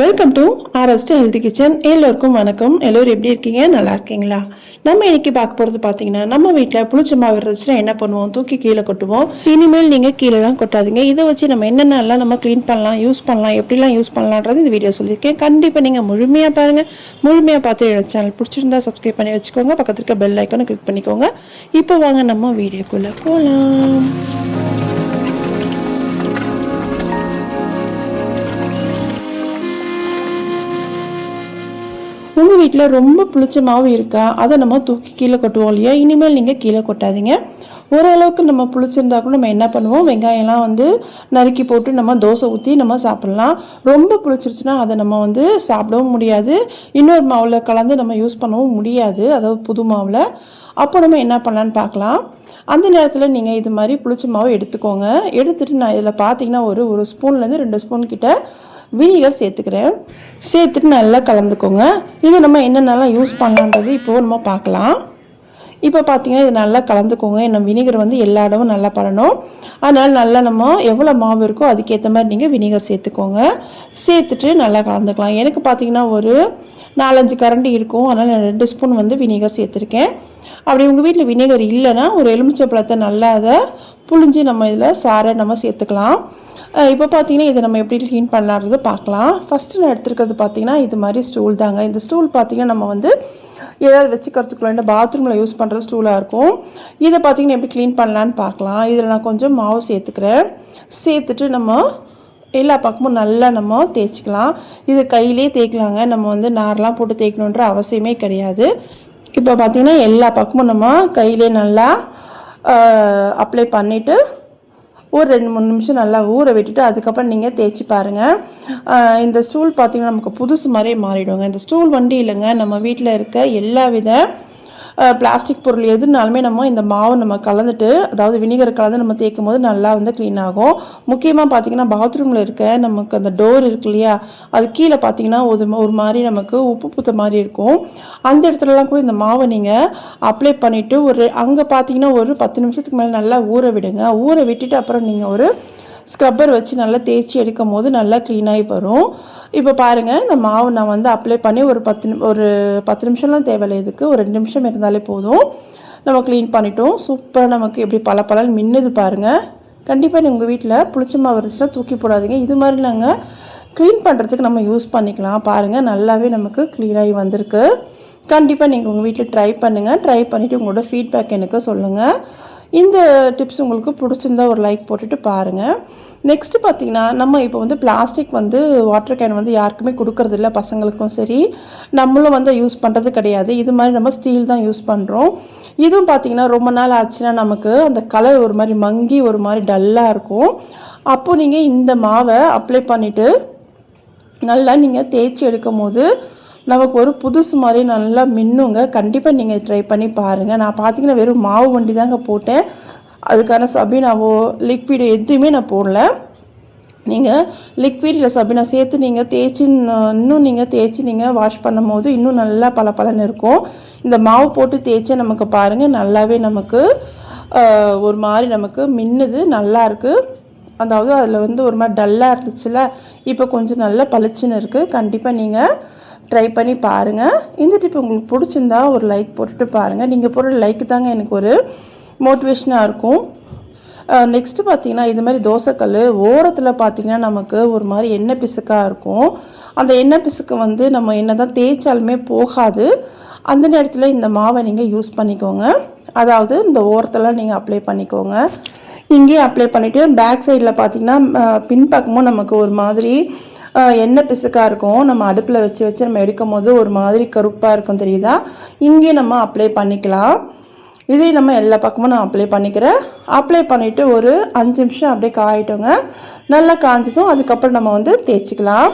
Welcome to ஆர்எஸ்ட் healthy kitchen எல்லோருக்கும் வணக்கம். எல்லோரும் எப்படி இருக்கீங்க? நல்லா இருக்கீங்களா? நம்ம இன்னைக்கு பார்க்க போகிறது பார்த்தீங்கன்னா நம்ம வீட்டில் புளிச்ச மாவு இருந்துச்சுன்னா என்ன பண்ணுவோம்? தூக்கி கீழே கொட்டுவோம். இனிமேல் நீங்கள் கீழேலாம் கொட்டாதீங்க. இதை வச்சு நம்ம என்னென்னலாம் நம்ம க்ளீன் பண்ணலாம் யூஸ் பண்ணலாம் எப்படிலாம் யூஸ் பண்ணலான்றது இந்த வீடியோ சொல்லியிருக்கேன். கண்டிப்பாக நீங்கள் முழுமையாக பாருங்கள் முழுமையாக பார்த்து என்னோட சேனல் பிடிச்சிருந்தா சப்ஸ்கிரைப் பண்ணி வச்சுக்கோங்க. பக்கத்தில் இருக்க பெல் ஐக்கனை கிளிக் பண்ணிக்கோங்க. இப்போ வாங்க நம்ம வீடியோக்குள்ளே போகலாம் உங்கள் வீட்டில் ரொம்ப புளிச்ச மாவு இருக்கா? அதை நம்ம தூக்கி கீழே கொட்டுவோம் இல்லையா? இனிமேல் நீங்கள் கீழே கொட்டாதீங்க. ஓரளவுக்கு நம்ம புளிச்சிருந்தா கூட நம்ம என்ன பண்ணுவோம்? வெங்காயம்லாம் வந்து நறுக்கி போட்டு நம்ம தோசை ஊற்றி நம்ம சாப்பிட்லாம். ரொம்ப புளிச்சிருச்சுன்னா அதை நம்ம வந்து சாப்பிடவும் முடியாது. இன்னொரு மாவில் கலந்து நம்ம யூஸ் பண்ணவும் முடியாது. அதாவது புது மாவில். அப்போ நம்ம என்ன பண்ணலான்னு பார்க்கலாம். அந்த நேரத்தில் நீங்கள் இது மாதிரி புளிச்ச மாவு எடுத்துக்கோங்க. எடுத்துகிட்டு நான் இதில் பார்த்தீங்கன்னா ஒரு ஒரு ஸ்பூன்லேருந்து ரெண்டு ஸ்பூன் கிட்ட வினிகர் சேர்த்துக்கிறேன். சேர்த்துட்டு நல்லா கலந்துக்கோங்க. இது நம்ம என்னென்னலாம் யூஸ் பண்ணலான்றது இப்போது நம்ம பார்க்கலாம். இப்போ பார்த்தீங்கன்னா இது நல்லா கலந்துக்கோங்க. என்ன வினிகர் வந்து எல்லா இடமும் நல்லா படணும் அதனால் நல்லா நம்ம எவ்வளோ மாவு இருக்கோ அதுக்கேற்ற மாதிரி நீங்கள் வினிகர் சேர்த்துக்கோங்க. சேர்த்துட்டு நல்லா கலந்துக்கலாம். எனக்கு பார்த்தீங்கன்னா ஒரு நாலஞ்சு கரண்டி இருக்கும். அதனால் நான் ரெண்டு ஸ்பூன் வந்து வினிகர் சேர்த்துருக்கேன். அப்படி உங்கள் வீட்டில் வினிகர் இல்லைன்னா ஒரு எலுமிச்சை பழத்தை நல்லா அதை புழிஞ்சு நம்ம இதில் சாரை நம்ம சேர்த்துக்கலாம். இப்போ பார்த்தீங்கன்னா இதை நம்ம எப்படி க்ளீன் பண்ணலான்றது பார்க்கலாம். ஃபஸ்ட்டு நான் எடுத்துருக்கிறது பார்த்தீங்கன்னா இது மாதிரி ஸ்டூல் தாங்க. இந்த ஸ்டூல் பார்த்தீங்கன்னா நம்ம வந்து ஏதாவது வச்சுக்கிறதுக்குள்ள இந்த பாத்ரூமில் யூஸ் பண்ணுற ஸ்டூலாக இருக்கும். இதை பார்த்தீங்கன்னா எப்படி க்ளீன் பண்ணலான்னு பார்க்கலாம். இதில் நான் கொஞ்சம் மாவு சேர்த்துக்கிறேன். சேர்த்துட்டு நம்ம எல்லா பக்கமும் நல்லா நம்ம தேய்ச்சிக்கலாம். இது கையிலே தேய்க்கலாங்க. நம்ம வந்து நார்லாம் போட்டு தேய்க்கணுன்ற அவசியமே கிடையாது. இப்போ பார்த்திங்கன்னா எல்லா பக்கமும் நம்ம கையிலே நல்லா அப்ளை பண்ணிவிட்டு ஒரு ரெண்டு மூணு நிமிஷம் நல்லா ஊற விட்டுட்டு அதுக்கப்புறம் நீங்கள் தேய்ச்சி பாருங்கள் இந்த ஸ்டூல் பார்த்திங்கன்னா நமக்கு புதுசு மாதிரியே மாறிடுங்க. இந்த ஸ்டூல் வண்டி இல்லைங்க. நம்ம வீட்டில் இருக்க எல்லா வித பிளாஸ்டிக் பொருள் எதுனாலுமே நம்ம இந்த மாவு நம்ம கலந்துட்டு அதாவது வினிகர் கலந்து நம்ம தேய்க்கும் போது நல்லா வந்து க்ளீன் ஆகும். முக்கியமாக பார்த்தீங்கன்னா பாத்ரூமில் இருக்க நமக்கு அந்த டோர் இருக்கு இல்லையா? அது கீழே பார்த்தீங்கன்னா ஒரு ஒரு மாதிரி நமக்கு உப்பு பூத்த மாதிரி இருக்கும். அந்த இடத்துலலாம் கூட இந்த மாவை நீங்கள் அப்ளை பண்ணிவிட்டு ஒரு அங்கே பார்த்தீங்கன்னா ஒரு பத்து நிமிஷத்துக்கு மேலே நல்லா ஊற விடுங்க. ஊற விட்டுட்டு அப்புறம் நீங்கள் ஒரு ஸ்க்ரப்பர் வச்சு நல்லா தேய்ச்சி எடுக்கும் போது நல்லா க்ளீனாகி வரும். இப்போ பாருங்கள் இந்த மாவு நான் வந்து அப்ளை பண்ணி ஒரு பத்து ஒரு பத்து நிமிஷம்லாம் தேவையில்லை இதுக்கு. ஒரு ரெண்டு நிமிஷம் இருந்தாலே போதும். நம்ம க்ளீன் பண்ணிட்டோம். சூப்பராக நமக்கு எப்படி பல பலன்னு மின்னுது பாருங்கள் கண்டிப்பாக உங்கள் வீட்டில் புளிச்ச மாவு இருந்துச்சுன்னா தூக்கி போடாதீங்க. இது மாதிரி நாங்கள் க்ளீன் பண்ணுறதுக்கு நம்ம யூஸ் பண்ணிக்கலாம். பாருங்கள் நல்லாவே நமக்கு க்ளீனாகி வந்திருக்கு. கண்டிப்பாக நீங்கள் உங்கள் வீட்டில் ட்ரை பண்ணுங்கள் ட்ரை பண்ணிவிட்டு உங்களோட ஃபீட்பேக் எனக்கு சொல்லுங்கள் இந்த டிப்ஸ் உங்களுக்கு பிடிச்சிருந்தா ஒரு லைக் போட்டுட்டு பாருங்கள் நெக்ஸ்ட்டு பார்த்தீங்கன்னா நம்ம இப்போ வந்து பிளாஸ்டிக் வந்து வாட்டர் கேன் வந்து யாருக்குமே கொடுக்கறதில்ல பசங்களுக்கும் சரி. நம்மளும் வந்து யூஸ் பண்ணுறது கிடையாது. இது மாதிரி நம்ம ஸ்டீல் தான் யூஸ் பண்ணுறோம் இதுவும் பார்த்தீங்கன்னா ரொம்ப நாள் ஆச்சுன்னா நமக்கு அந்த கலர் ஒரு மாதிரி மங்கி ஒரு மாதிரி டல்லாக இருக்கும். அப்போது நீங்கள் இந்த மாவை அப்ளை பண்ணிவிட்டு நல்லா நீங்கள் தேய்ச்சி எடுக்கும் போது நமக்கு ஒரு புதுசு மாதிரி நல்லா மின்னுங்க. கண்டிப்பாக நீங்கள் ட்ரை பண்ணி பாருங்கள் நான் பார்த்தீங்கன்னா வெறும் மாவு வண்டி தாங்க போட்டேன். அதுக்கான சபீனாவோ லிக்விடு எதுவுமே நான் போடல. நீங்கள் லிக்விட் இல்லை சபினா சேர்த்து நீங்கள் தேய்ச்சி இன்னும் நீங்கள் தேய்ச்சி நீங்கள் வாஷ் பண்ணும் போது இன்னும் நல்லா பளபளன்னு இருக்கும். இந்த மாவு போட்டு தேய்ச்சி நமக்கு பாருங்கள் நல்லாவே நமக்கு ஒரு மாதிரி நமக்கு மின்னுது நல்லா இருக்குது அதாவது அதில் வந்து ஒரு மாதிரி டல்லாக இருந்துச்சுல. இப்போ கொஞ்சம் நல்லா பளிச்சுன்னு இருக்குது கண்டிப்பாக நீங்கள் ட்ரை பண்ணி பாருங்கள் இந்த டிப் உங்களுக்கு பிடிச்சிருந்தா ஒரு லைக் போட்டுட்டு பாருங்கள் நீங்கள் போடுற லைக் தாங்க எனக்கு ஒரு மோட்டிவேஷனாக இருக்கும். நெக்ஸ்ட்டு பார்த்தீங்கன்னா இது மாதிரி தோசைக்கல் ஓரத்தில் பார்த்தீங்கன்னா நமக்கு ஒரு மாதிரி எண்ணெய் பிசுக்காக இருக்கும். அந்த எண்ணெய் பிசுக்கு வந்து நம்ம என்ன தான் தேய்ச்சாலுமே போகாது. அந்த நேரத்தில் இந்த மாவை நீங்கள் யூஸ் பண்ணிக்கோங்க. அதாவது இந்த ஓரத்தில் நீங்கள் அப்ளை பண்ணிக்கோங்க. இங்கேயே அப்ளை பண்ணிவிட்டு பேக் சைடில் பார்த்தீங்கன்னா பின்பக்கமும் நமக்கு ஒரு மாதிரி எண்ணெய் பிசுக்காக இருக்கும்? நம்ம அடுப்பில் வச்சு வச்சு நம்ம எடுக்கும் போது ஒரு மாதிரி கருப்பாக இருக்கும் தெரியுதா? இங்கே நம்ம அப்ளை பண்ணிக்கலாம். இதே நம்ம எல்லா பக்கமும் நான் அப்ளை பண்ணிக்கிறேன். அப்ளை பண்ணிவிட்டு ஒரு அஞ்சு நிமிஷம் அப்படியே காயிட்டோங்க நல்லா காய்ஞ்சதும் அதுக்கப்புறம் நம்ம வந்து தேய்ச்சிக்கலாம்.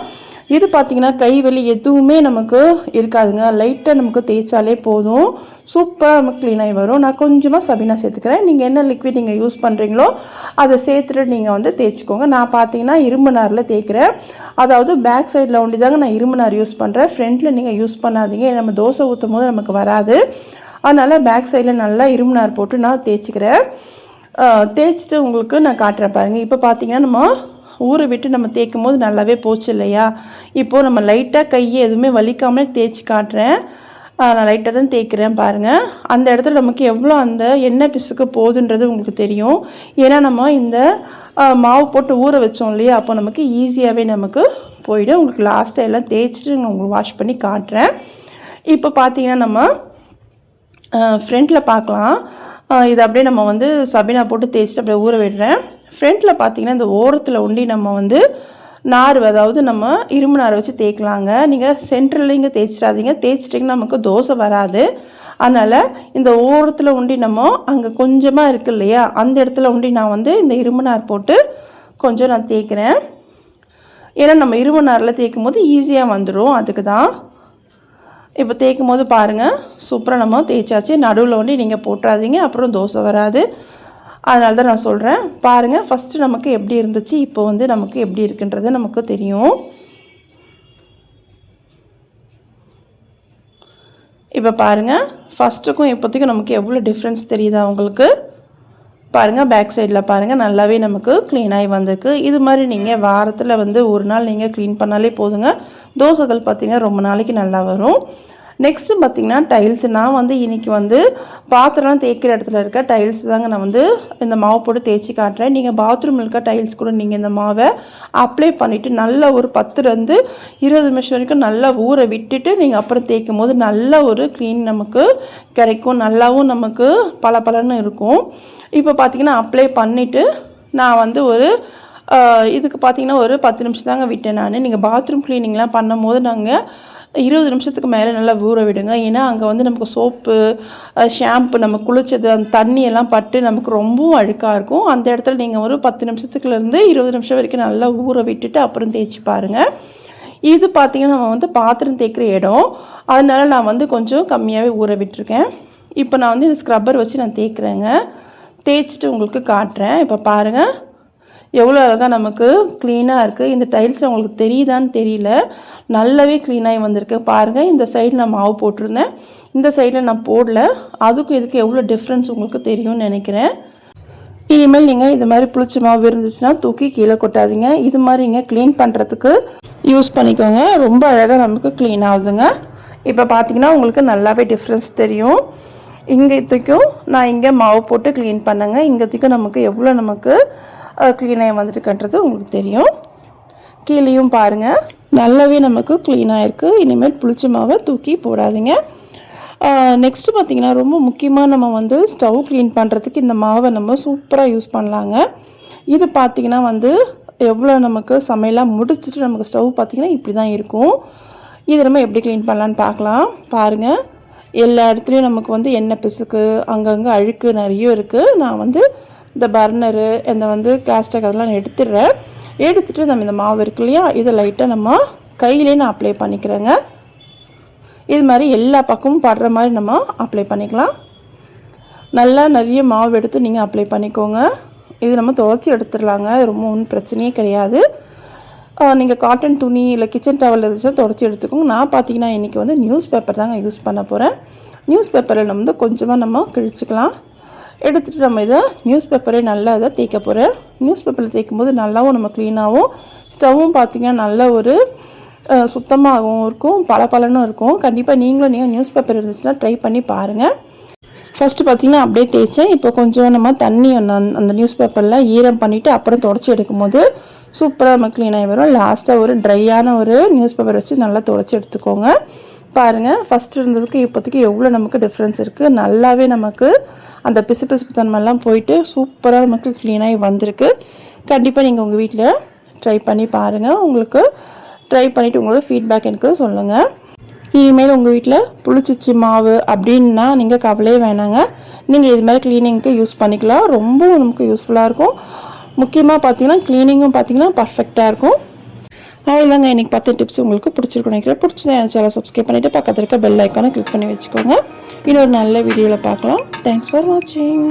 இது பார்த்திங்கன்னா கை வலி எதுவுமே நமக்கு இருக்காதுங்க. லைட்டாக நமக்கு தேய்ச்சாலே போதும். சூப்பராக நமக்கு க்ளீனாகி வரும். நான் கொஞ்சமாக சபினா சேர்த்துக்கிறேன். நீங்கள் என்ன லிக்விட் நீங்கள் யூஸ் பண்ணுறீங்களோ அதை சேர்த்துட்டு நீங்கள் வந்து தேய்ச்சிக்கோங்க. நான் பார்த்தீங்கன்னா இரும்பு நாரில் தேய்க்கிறேன். அதாவது பேக் சைடில் ஒண்டி தாங்க நான் இரும்பு நார் யூஸ் பண்ணுறேன் ஃப்ரண்ட்டில் நீங்கள் யூஸ் பண்ணாதீங்க. நம்ம தோசை ஊற்றும் போது நமக்கு வராது. அதனால் பேக் சைடில் நல்லா இரும்பு நார் போட்டு நான் தேய்ச்சிக்கிறேன். தேய்ச்சிட்டு உங்களுக்கு நான் காட்டுறேன் பாருங்கள் இப்போ பார்த்தீங்கன்னா நம்ம ஊற விட்டு நம்ம தேய்க்கும் போது நல்லாவே போச்சு இல்லையா? இப்போது நம்ம லைட்டாக கையை எதுவுமே வலிக்காமலே தேய்ச்சி காட்டுறேன். நான் லைட்டாக தான் தேய்க்கிறேன் பாருங்கள் அந்த இடத்துல நமக்கு எவ்வளோ அந்த எண்ணெய் பிசுக்கு போகுதுன்றது உங்களுக்கு தெரியும். ஏன்னா நம்ம இந்த மாவு போட்டு ஊற வச்சோம் இல்லையா? அப்போ நமக்கு ஈஸியாகவே நமக்கு போயிடும். உங்களுக்கு லாஸ்ட்டாக எல்லாம் தேய்ச்சிட்டு நான் உங்களுக்கு வாஷ் பண்ணி காட்டுறேன். இப்போ பார்த்தீங்கன்னா நம்ம ஃப்ரண்ட்டில் பார்க்கலாம். இது அப்படியே நம்ம வந்து சபினா போட்டு தேய்ச்சிட்டு அப்படியே ஊற விடுறேன். ஃப்ரண்ட்டில் பார்த்தீங்கன்னா இந்த ஓரத்தில் ஒண்டி நம்ம வந்து நார் அதாவது நம்ம இரும்பு நார் வச்சு தேய்க்கலாங்க. நீங்கள் சென்ட்ரலில் இங்கே தேய்ச்சிடாதீங்க. தேய்ச்சிட்டிங்கன்னா நமக்கு தோசை வராது. அதனால் இந்த ஓரத்தில் உண்டி நம்ம அங்கே கொஞ்சமாக இருக்குது இல்லையா? அந்த இடத்துல உண்டி நான் வந்து இந்த இரும்பு நார் போட்டு கொஞ்சம் நான் தேய்க்கிறேன். ஏன்னா நம்ம இரும்பு நாரில் தேய்க்கும் போது ஈஸியாக வந்துடும் அதுக்கு தான் இப்போ தேய்க்கும் போது பாருங்கள் சூப்பராக நம்ம தேய்ச்சாச்சு. நடுவில் ஒண்டி நீங்கள் போட்டுறாதீங்க. அப்புறம் தோசை வராது. அதனால தான் நான் சொல்கிறேன் பாருங்கள் ஃபஸ்ட்டு நமக்கு எப்படி இருந்துச்சு இப்போ வந்து நமக்கு எப்படி இருக்குன்றது நமக்கு தெரியும். இப்போ பாருங்கள் ஃபஸ்ட்டுக்கும் இப்போதைக்கும் நமக்கு எவ்வளோ டிஃப்ரென்ஸ் தெரியுதா உங்களுக்கு? பாருங்கள் பேக் சைடில் பாருங்கள் நல்லாவே நமக்கு க்ளீனாகி வந்திருக்கு. இது மாதிரி நீங்கள் வாரத்தில் வந்து ஒரு நாள் நீங்கள் க்ளீன் பண்ணாலே போதுங்க. தோசைகள் பார்த்திங்கன்னா ரொம்ப நாளைக்கு நல்லா வரும். நெக்ஸ்ட்டு பார்த்திங்கன்னா டைல்ஸ் நான் வந்து இன்றைக்கி வந்து பாத்திரம்லாம் தேய்க்கிற இடத்துல இருக்க டைல்ஸ் தாங்க நான் வந்து இந்த மாவு போட்டு தேய்ச்சி காட்டுறேன். நீங்கள் பாத்ரூமில் இருக்க டைல்ஸ் கூட நீங்கள் இந்த மாவை அப்ளை பண்ணிவிட்டு நல்லா ஒரு பத்துலேருந்து இருபது நிமிஷம் வரைக்கும் நல்லா ஊற விட்டுட்டு நீங்கள் அப்புறம் தேய்க்கும் போது நல்ல ஒரு க்ளீன் நமக்கு கிடைக்கும். நல்லாவும் நமக்கு பல பலன்னு இருக்கும். இப்போ பார்த்திங்கன்னா அப்ளை பண்ணிவிட்டு நான் வந்து ஒரு இதுக்கு பார்த்திங்கன்னா ஒரு பத்து நிமிஷம் தாங்க விட்டேன் நான். நீங்கள் பாத்ரூம் க்ளீனிங்லாம் பண்ணும் போது நாங்கள் இருபது நிமிஷத்துக்கு மேலே நல்லா ஊற விடுங்க. ஏன்னா அங்கே வந்து நமக்கு சோப்பு ஷாம்பு நம்ம குளித்தது அந்த தண்ணியெல்லாம் பட்டு நமக்கு ரொம்பவும் அழுக்காக இருக்கும். அந்த இடத்துல நீங்கள் ஒரு பத்து நிமிஷத்துக்குலேருந்து இருபது நிமிஷம் வரைக்கும் நல்லா ஊற விட்டுட்டு அப்புறம் தேய்ச்சி பாருங்கள் இது பார்த்திங்கன்னா நம்ம வந்து பாத்திரம் தேய்க்கிற இடம். அதனால் நான் வந்து கொஞ்சம் கம்மியாகவே ஊற விட்டுருக்கேன். இப்போ நான் வந்து இந்த ஸ்க்ரப்பர் வச்சு நான் தேய்க்கிறேங்க. தேய்ச்சிட்டு உங்களுக்கு காட்டுறேன். இப்போ பாருங்கள் எவ்வளோ அழகாக நமக்கு க்ளீனாக இருக்குது இந்த டைல்ஸ் உங்களுக்கு தெரியுதான்னு தெரியல. நல்லாவே க்ளீனாகி வந்திருக்கு. பாருங்கள் இந்த சைடில் நான் மாவு போட்டிருந்தேன். இந்த சைடில் நான் போடல. அதுக்கும் இதுக்கு எவ்வளோ டிஃப்ரென்ஸ் உங்களுக்கு தெரியும்னு நினைக்கிறேன். இனிமேல் நீங்கள் இது மாதிரி புளிச்ச மாவு இருந்துச்சுன்னா தூக்கி கீழே கொட்டாதீங்க. இது மாதிரி இங்கே க்ளீன் பண்ணுறதுக்கு யூஸ் பண்ணிக்கோங்க. ரொம்ப அழகாக நமக்கு க்ளீன் ஆகுதுங்க. இப்போ பார்த்தீங்கன்னா உங்களுக்கு நல்லாவே டிஃப்ரென்ஸ் தெரியும். இங்கே இத்தைக்கும் நான் இங்கே மாவு போட்டு க்ளீன் பண்ணேங்க. இங்கே நமக்கு எவ்வளோ நமக்கு க்ளீனாக வந்துட்டுருக்கன்றது உங்களுக்கு தெரியும். கீழேயும் பாருங்கள் நல்லாவே நமக்கு க்ளீனாக இருக்குது இனிமேல் புளிச்ச மாவை தூக்கி போடாதீங்க. நெக்ஸ்ட்டு பார்த்திங்கன்னா ரொம்ப முக்கியமாக நம்ம வந்து ஸ்டவ் க்ளீன் பண்ணுறதுக்கு இந்த மாவை நம்ம சூப்பராக யூஸ் பண்ணலாங்க. இது பார்த்திங்கன்னா வந்து எவ்வளோ நமக்கு சமையலாக முடிச்சுட்டு நமக்கு ஸ்டவ் பார்த்திங்கன்னா இப்படி தான் இருக்கும். இது நம்ம எப்படி க்ளீன் பண்ணலான்னு பார்க்கலாம். பாருங்கள் எல்லா இடத்துலையும் நமக்கு வந்து எண்ணெய் பிசுக்கு அங்கங்கே அழுக்கு நிறைய இருக்குது நான் வந்து இந்த பர்னரு இந்த வந்து கேஸ்டக் அதெல்லாம் எடுத்துடுறேன். எடுத்துகிட்டு நம்ம இந்த மாவு இருக்கு இல்லையா இதை லைட்டாக நம்ம கையிலே நான் அப்ளை பண்ணிக்கிறேங்க. இது மாதிரி எல்லா பக்கமும் படுற மாதிரி நம்ம அப்ளை பண்ணிக்கலாம். நல்லா நிறைய மாவு எடுத்து நீங்கள் அப்ளை பண்ணிக்கோங்க. இது நம்ம துவைச்சி எடுத்துடலாங்க ரொம்ப ஒன்றும் பிரச்சனையே கிடையாது. நீங்கள் காட்டன் துணி இல்லை கிச்சன் டவல் இருந்துச்சுன்னா துடைச்சி எடுத்துக்கோங்க. நான் பார்த்தீங்கன்னா இன்றைக்கி வந்து நியூஸ் பேப்பர் தாங்க யூஸ் பண்ண போகிறேன் நியூஸ் பேப்பரில் நம்ம வந்து கொஞ்சமாக நம்ம கிழிச்சிக்கலாம். எடுத்துகிட்டு நம்ம இதை நியூஸ் பேப்பரே நல்லா இதை தேய்க்க போகிறேன் நியூஸ் பேப்பரில் தேய்க்கும் போது நல்லாவும் நம்ம க்ளீனாகவும் ஸ்டவ்வும் பார்த்திங்கன்னா நல்ல ஒரு சுத்தமாகவும் இருக்கும். பல பலனும் இருக்கும். கண்டிப்பாக நீங்களும் நீங்கள் நியூஸ் பேப்பர் இருந்துச்சுன்னா ட்ரை பண்ணி பாருங்கள் ஃபஸ்ட்டு பார்த்திங்கன்னா அப்படியே தேய்ச்சேன். இப்போ கொஞ்சம் நம்ம தண்ணி அந்த அந்த நியூஸ் பேப்பரில் ஈரம் பண்ணிவிட்டு அப்புறம் தொடச்சி எடுக்கும்போது சூப்பராக நம்ம க்ளீனாகி வரும். லாஸ்ட்டாக ஒரு ட்ரையான ஒரு நியூஸ் பேப்பர் வச்சு நல்லா தொடச்சி எடுத்துக்கோங்க. பாருங்கள் ஃபஸ்ட்டு இருந்ததுக்கு இப்போதைக்கு எவ்வளோ நமக்கு டிஃப்ரென்ஸ் இருக்குது நல்லாவே நமக்கு அந்த பிசு பிசுப்பு தன்மைலாம் போயிட்டு சூப்பராக நமக்கு க்ளீனாகி வந்திருக்கு. கண்டிப்பாக நீங்கள் உங்கள் வீட்டில் ட்ரை பண்ணி பாருங்கள் உங்களுக்கு ட்ரை பண்ணிவிட்டு உங்களோட ஃபீட்பேக் எனக்கு சொல்லுங்கள் இனிமேல் உங்கள் வீட்டில் புளிச்சிச்சி மாவு அப்படின்னா நீங்கள் கவலையே வேணாங்க. நீங்கள் இது மாதிரி க்ளீனிங்க்கு யூஸ் பண்ணிக்கலாம். ரொம்ப நமக்கு யூஸ்ஃபுல்லாக இருக்கும். முக்கியமாக பார்த்தீங்கன்னா க்ளீனிங்கும் பார்த்தீங்கன்னா பர்ஃபெக்டாக இருக்கும். அவ்வளோதாங்க இன்றைக்கி பத்து டிப்ஸ் உங்களுக்கு பிடிச்சிருக்கும் நினைக்கிறேன். பிடிச்சதை எனக்கு சேனல் சப்ஸ்கிரைப் பண்ணிவிட்டு பக்கத்தில் இருக்க பெல் ஐக்கானை கிளிக் பண்ணி வச்சுக்கோங்க. இன்னொரு நல்ல வீடியோவில் பார்க்கலாம். தேங்க்ஸ் ஃபார் வாட்சிங்